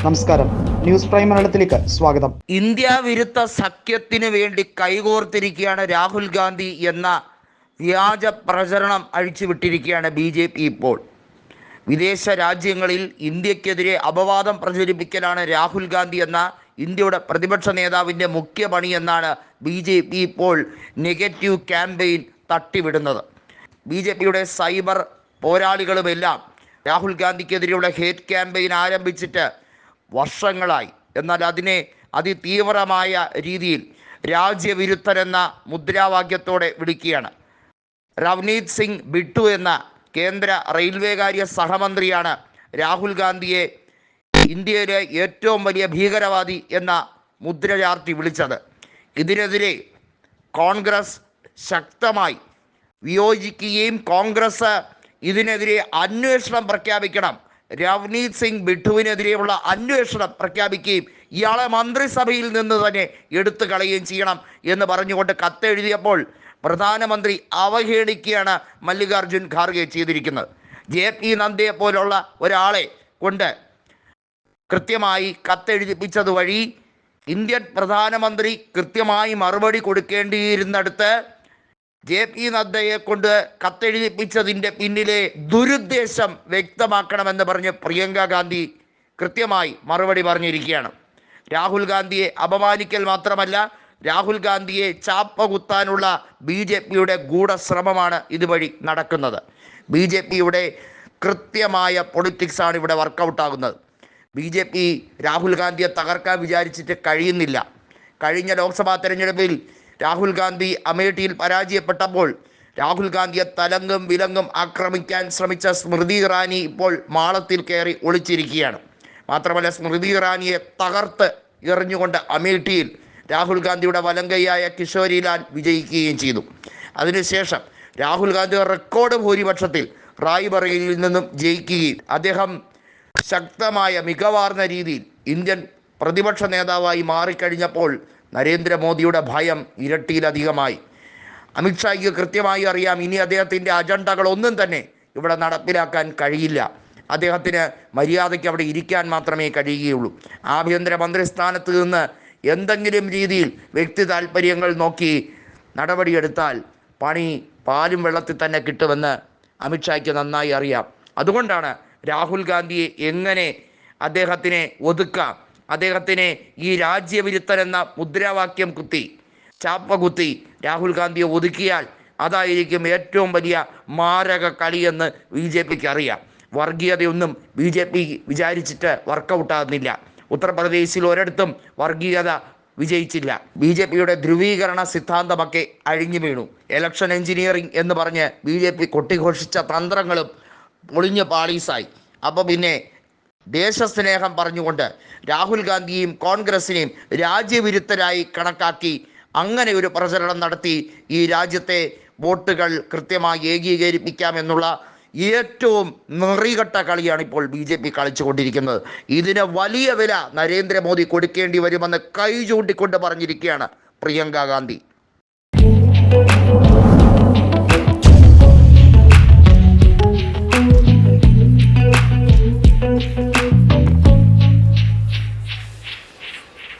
നമസ്കാരം. News prime മലയാളത്തിലേക്ക് സ്വാഗതം. ഇന്ത്യ വിരുദ്ധ സഖ്യത്തിന് വേണ്ടി കൈകോർത്തിരിക്കുകയാണ് രാഹുൽ ഗാന്ധി എന്ന വ്യാജ പ്രചരണം അഴിച്ചുവിട്ടിരിക്കുകയാണ് ബി ജെ പി ഇപ്പോൾ. വിദേശ രാജ്യങ്ങളിൽ ഇന്ത്യക്കെതിരെ അപവാദം പ്രചരിപ്പിക്കലാണ് രാഹുൽ ഗാന്ധി എന്ന ഇന്ത്യയുടെ പ്രതിപക്ഷ നേതാവിന്റെ മുഖ്യ പണിയെന്നാണ് ബി ജെ പി ഇപ്പോൾ നെഗറ്റീവ് ക്യാമ്പയിൻ തട്ടിവിടുന്നത്. ബി ജെ പിയുടെ സൈബർ പോരാളികളുമെല്ലാം രാഹുൽ ഗാന്ധിക്കെതിരെയുള്ള ഹേറ്റ് ക്യാമ്പയിൻ ആരംഭിച്ചിട്ട് വർഷങ്ങളായി. എന്നാൽ അതിനെ അതിതീവ്രമായ രീതിയിൽ രാജ്യവിരുദ്ധരെന്ന മുദ്രാവാക്യത്തോടെ വിളിക്കുകയാണ്. റവ്നീത് സിംഗ് ബിട്ടു എന്ന കേന്ദ്ര റെയിൽവേ കാര്യ സഹമന്ത്രിയാണ് രാഹുൽ ഗാന്ധിയെ ഇന്ത്യയിലെ ഏറ്റവും വലിയ ഭീകരവാദി എന്ന മുദ്ര ചാർത്തി വിളിച്ചത്. ഇതിനെതിരെ കോൺഗ്രസ് ശക്തമായി വിയോജിക്കുകയും കോൺഗ്രസ് ഇതിനെതിരെ അന്വേഷണം പ്രഖ്യാപിക്കണം രവ്നീത് സിംഗ് ബിട്ടുവിനെതിരെയുള്ള അന്വേഷണം പ്രഖ്യാപിക്കുകയും ഇയാളെ മന്ത്രിസഭയിൽ നിന്ന് തന്നെ എടുത്തു കളയുകയും ചെയ്യണം എന്ന് പറഞ്ഞുകൊണ്ട് കത്തെഴുതിയപ്പോൾ പ്രധാനമന്ത്രി അവഹേളിക്കുകയാണ് മല്ലികാർജുൻ ഖാർഗെ ചെയ്തിരിക്കുന്നത്. ജെ പി നന്ദയെ പോലുള്ള ഒരാളെ കൊണ്ട് കൃത്യമായി കത്തെഴുതിപ്പിച്ചത് വഴി ഇന്ത്യൻ പ്രധാനമന്ത്രി കൃത്യമായി മറുപടി കൊടുക്കേണ്ടിയിരുന്നിടത്ത് ജെ പി നദ്ദയെ കൊണ്ട് കത്തെഴുതിപ്പിച്ചതിന്റെ പിന്നിലെ ദുരുദ്ദേശം വ്യക്തമാക്കണമെന്ന് പറഞ്ഞ് പ്രിയങ്ക ഗാന്ധി കൃത്യമായി മറുപടി പറഞ്ഞിരിക്കുകയാണ്. രാഹുൽ ഗാന്ധിയെ അപമാനിക്കൽ മാത്രമല്ല രാഹുൽ ഗാന്ധിയെ ചാപ്പ കുത്താനുള്ള ബി ജെ പിയുടെ ഗൂഢശ്രമമാണ് ഇതുവഴി നടക്കുന്നത്. ബി ജെ പിയുടെ കൃത്യമായ പൊളിറ്റിക്സാണ് ഇവിടെ വർക്കൗട്ടാകുന്നത്. ബി ജെ പി രാഹുൽ ഗാന്ധിയെ തകർക്കാൻ വിചാരിച്ചിട്ട് കഴിയുന്നില്ല. കഴിഞ്ഞ ലോക്സഭാ തെരഞ്ഞെടുപ്പിൽ രാഹുൽ ഗാന്ധി അമേഠിയിൽ പരാജയപ്പെട്ടപ്പോൾ രാഹുൽ ഗാന്ധിയെ തലങ്കും വിലങ്ങും ആക്രമിക്കാൻ ശ്രമിച്ച സ്മൃതി ഇറാനി ഇപ്പോൾ മാളത്തിൽ കയറി ഒളിച്ചിരിക്കുകയാണ്. മാത്രമല്ല സ്മൃതി ഇറാനിയെ തകർത്ത് എറിഞ്ഞുകൊണ്ട് അമേഠിയിൽ രാഹുൽ ഗാന്ധിയുടെ വലങ്കയായ കിഷോരിലാൽ വിജയിക്കുകയും ചെയ്തു. അതിനുശേഷം രാഹുൽ ഗാന്ധി റെക്കോർഡ് ഭൂരിപക്ഷത്തിൽ റായ്ബറയിൽ നിന്നും ജയിക്കുകയും അദ്ദേഹം ശക്തമായ മികവാർന്ന രീതിയിൽ ഇന്ത്യൻ പ്രതിപക്ഷ നേതാവായി മാറിക്കഴിഞ്ഞപ്പോൾ നരേന്ദ്രമോദിയുടെ ഭയം ഇരട്ടിയിലധികമായി. അമിത്ഷായ്ക്ക് കൃത്യമായി അറിയാം ഇനി അദ്ദേഹത്തിന്റെ അജണ്ടകളൊന്നും തന്നെ ഇവിടെ നടപ്പിലാക്കാൻ കഴിയില്ല. അദ്ദേഹത്തിന് മര്യാദയ്ക്ക് അവിടെ ഇരിക്കാൻ മാത്രമേ കഴിയുകയുള്ളൂ. ആഭ്യന്തര മന്ത്രിസ്ഥാനത്ത് നിന്ന് എന്തെങ്കിലും രീതിയിൽ വ്യക്തി താല്പര്യങ്ങൾ നോക്കി നടപടിയെടുത്താൽ പണി പാലും വെള്ളത്തിൽ തന്നെ കിട്ടുമെന്ന് അമിത്ഷായ്ക്ക് നന്നായി അറിയാം. അതുകൊണ്ടാണ് രാഹുൽ ഗാന്ധിയെ എങ്ങനെ അദ്ദേഹത്തിനെ ഒതുക്കാം? അദ്ദേഹത്തിനെ ഈ രാജ്യവിരുദ്ധൻ എന്ന മുദ്രാവാക്യം കുത്തി ചാപ്പ കുത്തി രാഹുൽ ഗാന്ധിയെ ഒതുക്കിയാൽ അതായിരിക്കും ഏറ്റവും വലിയ മാരക കളിയെന്ന് ബി ജെ പിക്ക് അറിയാം. വർഗീയതയൊന്നും ബി ജെ പി വിചാരിച്ചിട്ട് വർക്കൗട്ടാകുന്നില്ല. ഉത്തർപ്രദേശിൽ ഒരിടത്തും വർഗീയത വിജയിച്ചില്ല. ബി ജെ പിയുടെ ധ്രുവീകരണ സിദ്ധാന്തമൊക്കെ അഴിഞ്ഞു വീണു. ഇലക്ഷൻ എഞ്ചിനീയറിംഗ് എന്ന് പറഞ്ഞ് ബി ജെ പി കൊട്ടിഘോഷിച്ച തന്ത്രങ്ങളും പൊളിഞ്ഞ് പാളീസായി. അപ്പോൾ പിന്നെ ദേശസ്നേഹം പറഞ്ഞുകൊണ്ട് രാഹുൽ ഗാന്ധിയും കോൺഗ്രസിനെയും രാജ്യവിരുദ്ധരായി കണക്കാക്കി അങ്ങനെ ഒരു പ്രചരണം നടത്തി ഈ രാജ്യത്തെ വോട്ടുകൾ കൃത്യമായി ഏകീകരിപ്പിക്കാമെന്നുള്ള ഏറ്റവും നിറികെട്ട കളിയാണ് ഇപ്പോൾ ബി ജെ പി കളിച്ചുകൊണ്ടിരിക്കുന്നത്. ഇതിന് വലിയ വില നരേന്ദ്രമോദി കൊടുക്കേണ്ടി വരുമെന്ന് കൈ ചൂണ്ടിക്കൊണ്ട് പറഞ്ഞിരിക്കുകയാണ് പ്രിയങ്ക ഗാന്ധി.